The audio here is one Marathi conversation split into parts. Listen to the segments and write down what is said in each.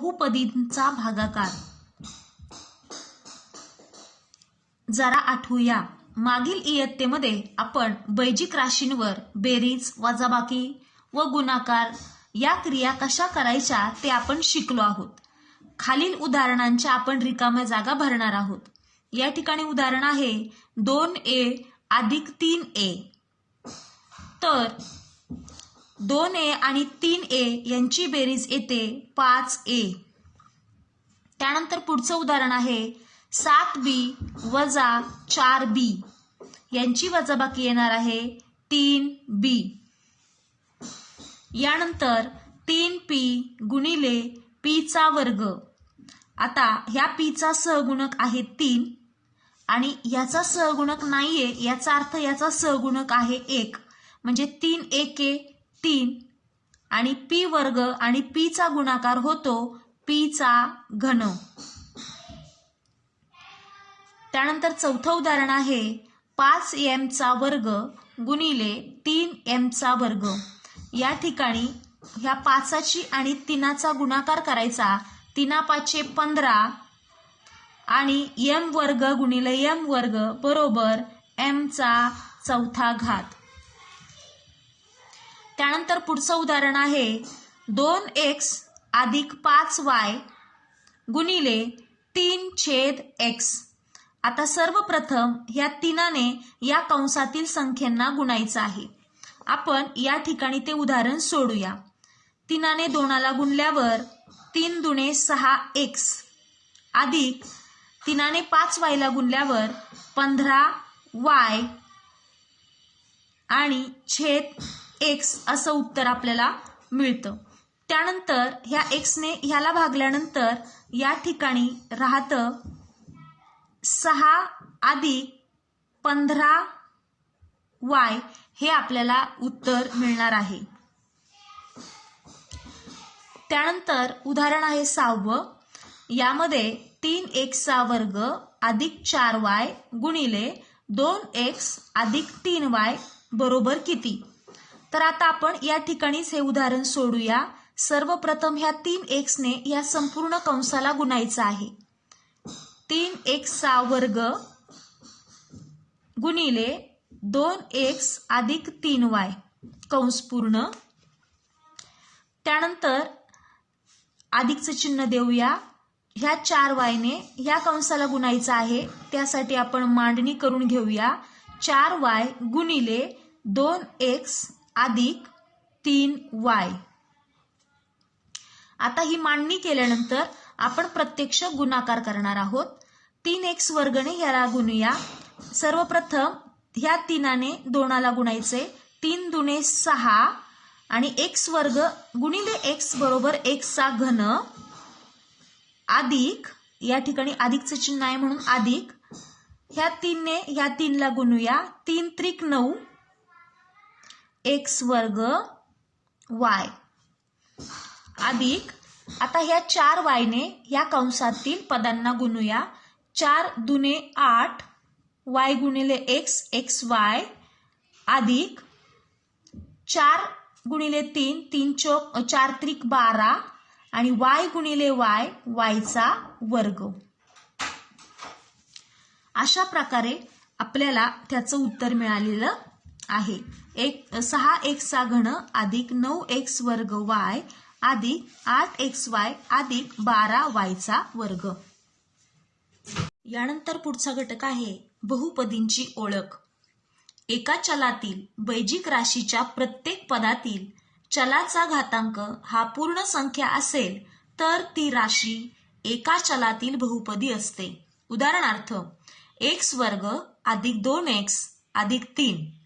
बहुपदींचा भागाकार. जरा आठवूया. मागील इयत्तेमध्ये आपण बैजिक राशींवर बेरीज वजाबाकी व गुणाकार या क्रिया कशा करायच्या ते आपण शिकलो आहोत. खालील उदाहरणांच्या आपण रिकाम्या जागा भरणार आहोत. या ठिकाणी उदाहरण आहे दोन ए अधिक तीन ए. तर दोन ए आणि तीन ए यांची बेरीज येते पाच ए. त्यानंतर पुढचं उदाहरण आहे सात बी वजा चार बी. यांची वजाबाकी येणार आहे तीन बी. यानंतर तीन पी गुणिले पीचा वर्ग. आता ह्या पीचा सहगुणक आहे तीन आणि याचा सहगुणक नाहीये याचा अर्थ याचा सहगुणक आहे एक. म्हणजे तीन एके तीन आणि पी वर्ग आणि पीचा गुणाकार होतो पीचा घन. त्यानंतर चौथं उदाहरण आहे पाच एमचा वर्ग गुणिले तीन एमचा वर्ग. या ठिकाणी ह्या पाचाची आणि तिनाचा गुणाकार करायचा. तिना पाचशे पंधरा आणि एम वर्ग गुणिले एम वर्ग बरोबर एमचा चौथा घात. त्यानंतर पुढचं उदाहरण आहे. दोन एक्स अधिक पाच वाय गुणिले तीन छेद एक्स. आता सर्वप्रथम ह्या तिनाने या कंसातील संख्यांना गुणायचं आहे. आपण या ठिकाणी ते उदाहरण सोडूया. तिनाने दोनाला गुणल्यावर तीन दुणे सहा एक्स अधिक तिनाने पाच वायला गुणल्यावर पंधरा वाय आणि छेद एक्स असं उत्तर आपल्याला मिळतं. त्यानंतर ह्या एक्सने ह्याला भागल्यानंतर या ठिकाणी राहतं सहा अधिक पंधरा वाय हे आपल्याला उत्तर मिळणार आहे. त्यानंतर उदाहरण आहे सहावं. यामध्ये तीन एक्सचा वर्ग अधिक चार वाय गुणिले दोन एक्स अधिक तीन वाय बरोबर किती? तर आता आपण या ठिकाणीच हे उदाहरण सोडूया. सर्वप्रथम ह्या तीन एक्सने या संपूर्ण कंसाला गुणायचं आहे. तीन एक्सचा वर्ग गुणिले दोन एक्स अधिक तीन वाय कंस पूर्ण. त्यानंतर अधिकचं चिन्ह देऊया. ह्या चार वायने ह्या कंसाला गुणायचा आहे त्यासाठी आपण मांडणी करून घेऊया. चार वाय गुणिले दोन एक्स अधिक तीन वाय. आता ही मांडणी केल्यानंतर आपण प्रत्यक्ष गुणाकार करणार आहोत. तीन एक्स वर्गने ह्याला गुणूया. सर्वप्रथम ह्या तीनाने दोनाला गुणायचे. तीन दुणे सहा आणि एक्स वर्ग गुणिले एक्स बरोबर एक्सचा घन अधिक या ठिकाणी अधिकचं चिन्ह आहे म्हणून अधिक. ह्या तीनने ह्या तीनला गुणूया. तीन त्रिक नऊ एक्स वर्ग वाय. अधिक आता ह्या चार वायने ह्या कंसातील पदांना गुणूया. चार दुने आठ वाय गुणिले एक्स एक्स वाय. अधिक चार गुणिले तीन तीन चौक चार त्रिक बारा आणि वाय गुणिले वाय वायचा वर्ग. अशा प्रकारे आपल्याला त्याचं उत्तर मिळालेलं आहे. एक सहा एक्सचा घन अधिक नऊ एक्स वर्ग वाय अधिक आठ एक्स वाय अधिक बारा वायचा वर्ग. यानंतर पुढचा घटक आहे बहुपदींची ओळख. एका चलातील बैजिक राशीच्या प्रत्येक पदातील चलाचा घातांक हा पूर्ण संख्या असेल तर ती राशी एका चलातील बहुपदी असते. उदाहरणार्थ एक्स वर्ग अधिक दोन एक्स अधिक तीन.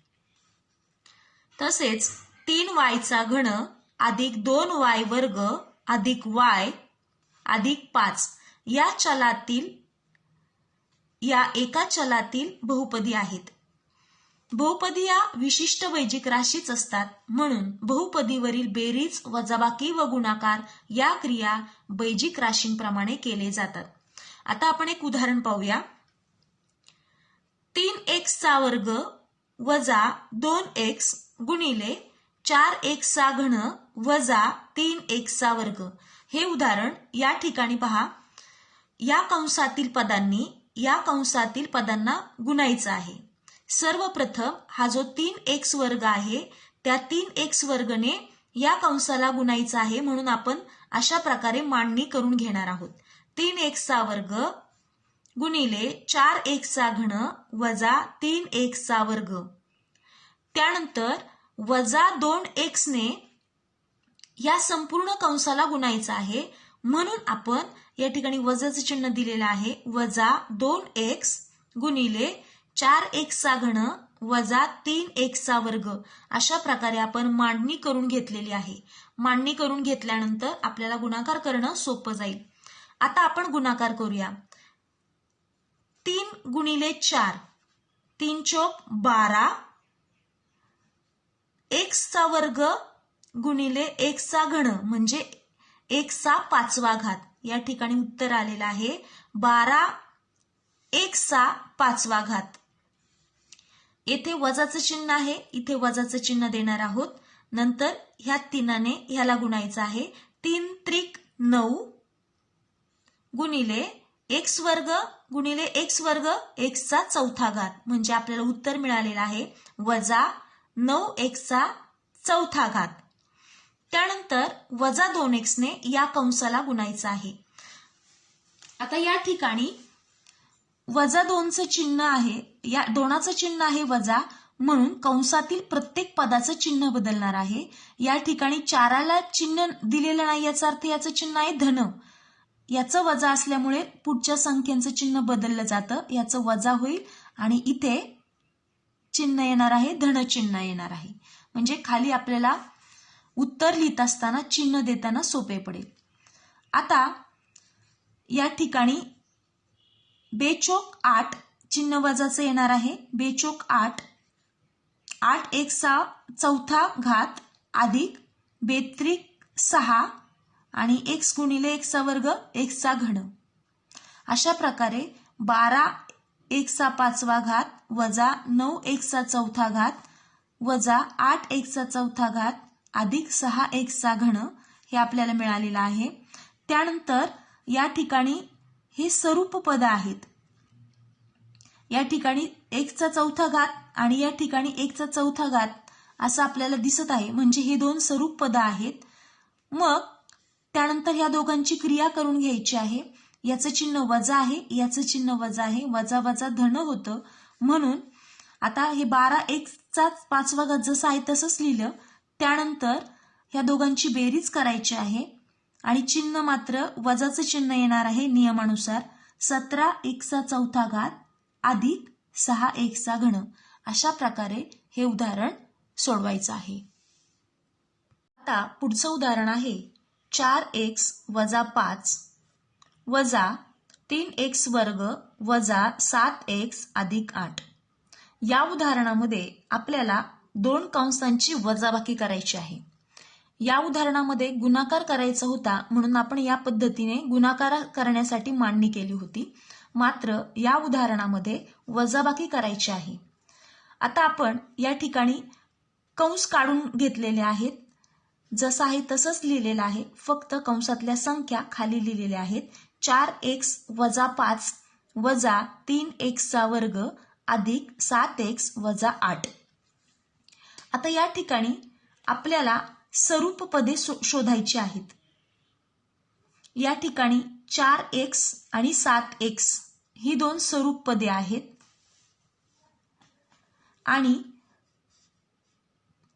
तसेच तीन वायचा घन अधिक दोन वाय वर्ग अधिक वाय अधिक पाच. या चलातील या एका चलातील बहुपदी आहेत. बहुपदी या विशिष्ट वैजिक राशीच असतात. म्हणून बहुपदीवरील बेरीज वजाबाकी व गुणाकार या क्रिया बैजिक राशींप्रमाणे केले जातात. आता आपण एक उदाहरण पाहूया. तीन एक्सचा वर्ग वजा दोन एक्स गुणिले चार एक सा घन वजा तीन एक सा वर्ग. हे उदाहरण या ठिकाणी पहा. या कंसातील पदांनी या कंसातील पदांना गुणायचं आहे. सर्वप्रथम हा जो तीन एक्स वर्ग आहे त्या तीन एक्स वर्गने या कंसाला गुणायचा आहे म्हणून आपण अशा प्रकारे मांडणी करून घेणार आहोत. तीन एक्सचा वर्ग गुणिले चार एक्सचा घन वजा तीन एक्सचा वर्ग. त्यानंतर वजा दोन एक्सने या संपूर्ण कंसाला गुणायचा आहे. म्हणून आपण या ठिकाणी वजाचं चिन्ह दिलेलं आहे. वजा दोन एक्स गुणिले चार एक्सचा घन वजा तीन एक्सचा वर्ग. अशा प्रकारे आपण मांडणी करून घेतलेली आहे. मांडणी करून घेतल्यानंतर आपल्याला गुणाकार करणं सोपं जाईल. आता आपण गुणाकार करूया. तीन गुणिले चार. तीन चोक बारा. एक्सचा वर्ग गुणिले एक्सचा घण म्हणजे एक्सचा पाचवा घात. या ठिकाणी उत्तर आलेलं आहे बारा एक्सचा पाचवा घात. येथे वजाचं चिन्ह आहे इथे वजाचं चिन्ह देणार आहोत. नंतर ह्या तीनाने ह्याला गुणायचं आहे तीन त्रिक नऊ गुणिले एक्स वर्ग गुणिले एक्स वर्ग एक्सचा चौथा घात. म्हणजे आपल्याला उत्तर मिळालेलं आहे वजा नऊ एक्सचा चौथा घात. त्यानंतर वजा दोन एक्सने या कंसाला गुणायचं आहे. आता या ठिकाणी वजा दोनचं चिन्ह आहे या दोनाचं चिन्ह आहे वजा म्हणून कंसातील प्रत्येक पदाचं चिन्ह बदलणार आहे. या ठिकाणी चाराला चिन्ह दिलेलं नाही याचा अर्थ याचं चिन्ह आहे धन. याचं वजा असल्यामुळे पुढच्या संख्येचं चिन्ह बदललं जातं याचं वजा होईल आणि इथे चिन्ह येणार आहे धनचिन्ह येणार आहे. म्हणजे खाली आपल्याला उत्तर लिहित असताना चिन्ह देताना सोपे पडेल. आता या ठिकाणी बेचोक आठ चिन्ह वजाचं येणार आहे. बेचोक आठ आठ एकचा चौथा घात अधिक बेत्रिक सहा आणि एक्स गुणिले एक्सचा वर्ग एक्सचा घन. अशा प्रकारे बारा एकचा पाचवा घात वजा नऊ एकचा चौथा घात वजा आठ एकचा चौथा घात अधिक सहा एकचा घण हे आपल्याला मिळालेलं आहे. त्यानंतर या ठिकाणी हे स्वरूप पद आहेत. या ठिकाणी एकचा चौथा घात आणि या ठिकाणी एकचा चौथा घात असं आपल्याला दिसत आहे. म्हणजे हे दोन स्वरूप पद आहेत. मग त्यानंतर ह्या दोघांची क्रिया करून घ्यायची आहे. याचं चिन्ह वजा आहे याचं चिन्ह वजा आहे वजा वजा धन होतं. म्हणून आता हे बारा एकचा पाचवा गज जसं आहे तसंच लिहिलं. त्यानंतर ह्या दोघांची बेरीज करायची आहे. आणि चिन्ह मात्र वजाचं चिन्ह येणार आहे नियमानुसार. सतरा एकचा चौथा घात अधिक सहा एकचा घन. अशा प्रकारे हे उदाहरण सोडवायचं आहे. आता पुढचं उदाहरण आहे. चार एक्स वजा पाच वजा तीन एक्स वर्ग वजा सात एक्स अधिक आठ. या उदाहरणामध्ये आपल्याला दोन कंसांची वजाबाकी करायची आहे. या उदाहरणामध्ये गुणाकार करायचा होता म्हणून आपण या पद्धतीने गुणाकार करण्यासाठी मांडणी केली होती. मात्र या उदाहरणामध्ये वजाबाकी करायची आहे. आता आपण या ठिकाणी कंस काढून घेतलेले आहेत. जसं आहे तसंच लिहिलेलं आहे. फक्त कंसातल्या संख्या खाली लिहिलेल्या आहेत. चार एक्स वजा पाच वजा तीन एक्सचा वर्ग अधिक सात एक्स वजा आठ. आता या ठिकाणी आपल्याला स्वरूप पदे शोधायची आहेत. या ठिकाणी चार एक्स आणि सात एक्स ही दोन स्वरूप पदे आहेत. आणि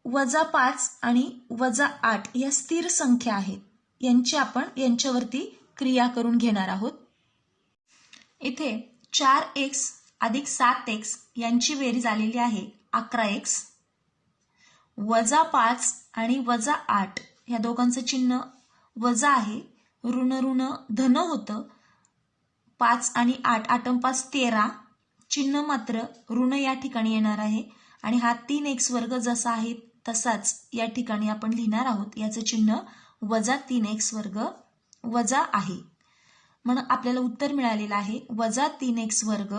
वजा पाच आणि वजा आठ या स्थिर संख्या आहेत. यांची आपण यांच्यावरती क्रिया करून घेणार आहोत. इथे चार एक्स अधिक सात एक्स यांची बेरीज आलेली आहे. अकरा एक्स वजा पाच आणि वजा आठ या दोघांचं चिन्ह वजा आहे. ऋण ऋण धन होतं. पाच आणि आठ आठ पाच तेरा. चिन्ह मात्र ऋण या ठिकाणी येणार आहे. आणि हा तीन एक्स वर्ग जसा आहे तसाच या ठिकाणी आपण लिहिणार आहोत. याचं चिन्ह वजा तीन एक्स वर्ग वजा आहे. म्हणून आपल्याला उत्तर मिळालेलं आहे वजा तीन एक्स वर्ग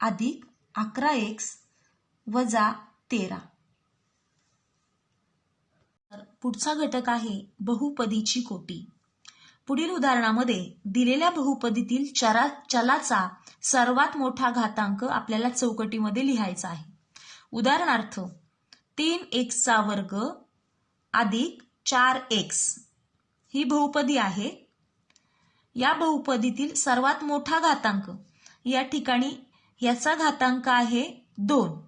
अधिक अकरा एक्स वजा तेरा. पुढचा घटक आहे बहुपदीची कोटी. पुढील उदाहरणामध्ये दिलेल्या बहुपदीतील चरा चलाचा सर्वात मोठा घातांक आपल्याला चौकटीमध्ये लिहायचा आहे. उदाहरणार्थ तीन एक्सचा वर्ग अधिक चार एक्स ही बहुपदी आहे या बहुपदीतील सर्वात मोठा घातांक या ठिकाणी याचा घातांक आहे दोन.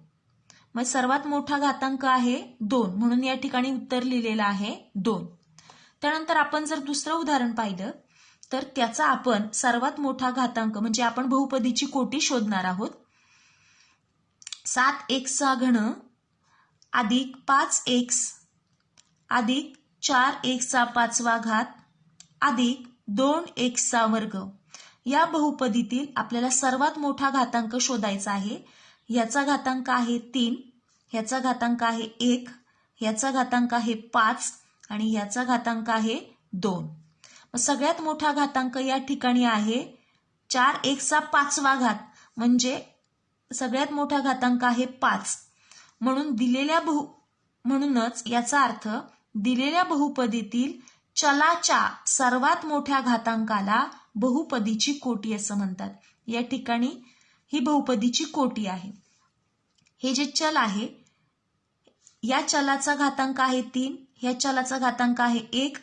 मग सर्वात मोठा घातांक आहे दोन. म्हणून या ठिकाणी उत्तर लिहिलेलं आहे दोन. त्यानंतर आपण जर दुसरं उदाहरण पाहिलं तर त्याचा आपण सर्वात मोठा घातांक म्हणजे आपण बहुपदीची कोटी शोधणार आहोत. सात एक्सचा घन अधिक पाच एक्स अधिक चार एकचा पाचवा घात अधिक दोन एक्सचा वर्ग. या बहुपदीतील आपल्याला सर्वात मोठा घातांक शोधायचा आहे. याचा घातांक आहे तीन ह्याचा घातांक आहे एक याचा घातांक आहे पाच आणि याचा घातांक आहे दोन. सगळ्यात मोठा घातांक या ठिकाणी आहे. चार एकचा पाचवा घात म्हणजे सगळ्यात मोठा घातांक आहे पाच. म्हणून दिलेल्या बहु म्हणूनच याचा अर्थ दिलेल्या बहुपदीतील चलाच्या सर्वात मोठ्या घातांकाला बहुपदीची कोटी असं म्हणतात. या ठिकाणी ही बहुपदीची कोटी आहे. हे जे चल आहे या चलाचा घातांक आहे तीन ह्या चलाचा घातांक आहे एक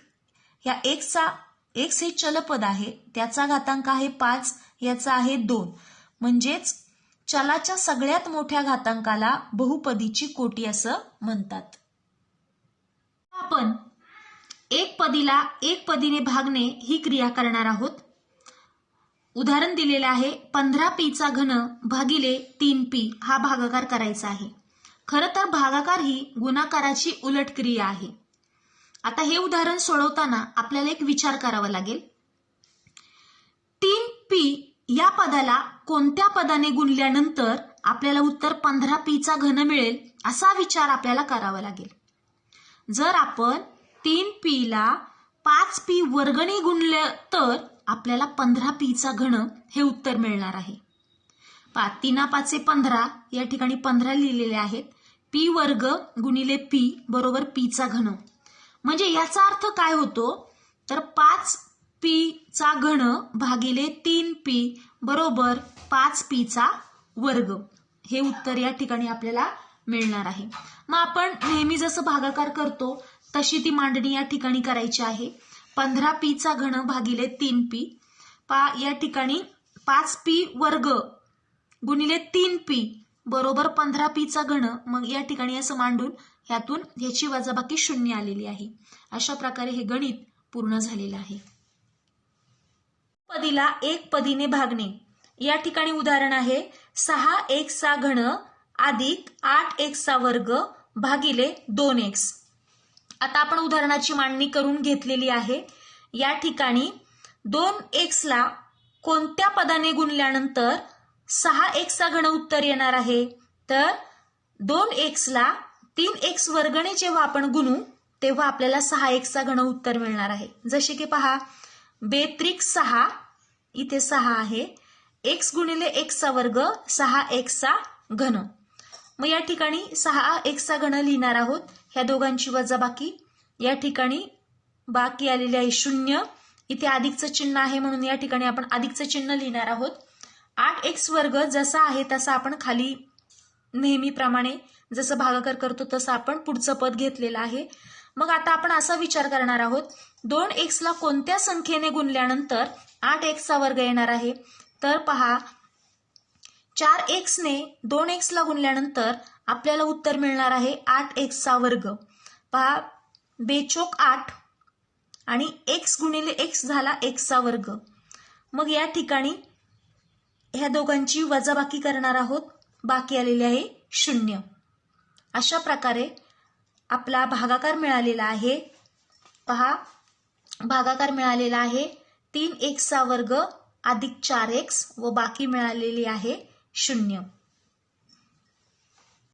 या एकचा एक्स हे चलपद आहे त्याचा घातांक आहे पाच याचा आहे दोन. म्हणजेच चलाच्या सगळ्यात मोठ्या घातांकाला बहुपदीची कोटी असं म्हणतात. आपण एक पदीला एक पदीने भागणे ही क्रिया करणार आहोत. उदाहरण दिलेलं आहे पंधरा पीचा घन भागिले तीन पी हा भागाकार करायचा आहे. खरं तर भागाकार ही गुणाकाराची उलट क्रिया आहे. आता हे उदाहरण सोडवताना आपल्याला एक विचार करावा लागेल. तीन पी या पदाला कोणत्या पदाने गुणल्यानंतर आपल्याला उत्तर पंधरा पीचा घन मिळेल असा विचार आपल्याला करावा लागेल. जर आपण तीन पी ला पाच पी वर्गणी गुणले तर आपल्याला पंधरा पीचा घन हे उत्तर मिळणार आहे. पा तीना पाचे पंधरा या ठिकाणी पंधरा लिहिलेले आहेत. पी वर्ग गुणिले पी बरोबर पीचा घन. म्हणजे याचा अर्थ काय होतो? तर पाच पीचा घन भागिले तीन पी बरोबर पाच पीचा वर्ग. हे उत्तर या ठिकाणी आपल्याला मिळणार आहे. मग आपण नेहमी जसं भागाकार करतो तशी ती मांडणी या ठिकाणी करायची आहे. पंधरा पीचा घन भागिले तीन पी. पा या ठिकाणी पाच पी वर्ग गुणिले तीन पी बरोबर पंधरा पीचा घन. मग या ठिकाणी असं मांडून ह्यातून ह्याची वजाबाकी शून्य आलेली आहे. अशा प्रकारे हे गणित पूर्ण झालेलं आहे. पदीला एक पदीने भागणे. या ठिकाणी उदाहरण आहे. सहा एक्सचा घन अधिक आठ एक्सचा वर्ग भागिले दोन एक्स. आता आपण उदाहरणाची मांडणी करून घेतलेली आहे. या ठिकाणी दोन एक्सला कोणत्या पदाने गुणल्यानंतर सहा एक्सचा घन उत्तर येणार आहे? तर दोन एक्सला तीन एक्स वर्गणे जेव्हा आपण गुणू तेव्हा आपल्याला सहा एक्सचा घन उत्तर मिळणार आहे. जसे की पहा बेत्रिक सहा इथे सहा आहे. एक्स गुणिले एक्सचा वर्ग सहा एक्सचा घन. मग या ठिकाणी सहा एक्सचा घन लिहिणार आहोत. ह्या दोघांची वजाबाकी. या ठिकाणी बाकी आलेली आहे शून्य. इथे अधिकचं चिन्ह आहे म्हणून या ठिकाणी आपण अधिकचं चिन्ह लिहिणार आहोत. आठ एक्स वर्ग जसा आहे तसा आपण खाली नेहमीप्रमाणे जसं भागाकार करतो तसं आपण पुढचं पद घेतलेलं आहे. मग आता आपण असा विचार करणार आहोत. दोन एक्सला कोणत्या संख्येने गुणल्यानंतर आठ एक्सचा वर्ग येणार आहे? तर पहा चार एक्सने दोन एक्सला गुणल्यानंतर आपल्याला उत्तर मिळणार आहे आठ एक्सचा वर्ग. पहा बेचोक आठ आणि एक्स गुणिले एक्स झाला एक्सचा वर्ग. मग या ठिकाणी ह्या दोघांची वजाबाकी करणार आहोत. बाकी आलेले आहे शून्य. अशा प्रकारे आपला भागाकार मिळालेला आहे. पहा भागाकार मिळालेला आहे. तीन एक्सचा वर्ग अधिक चार एक्स व बाकी मिळालेली आहे. शून्य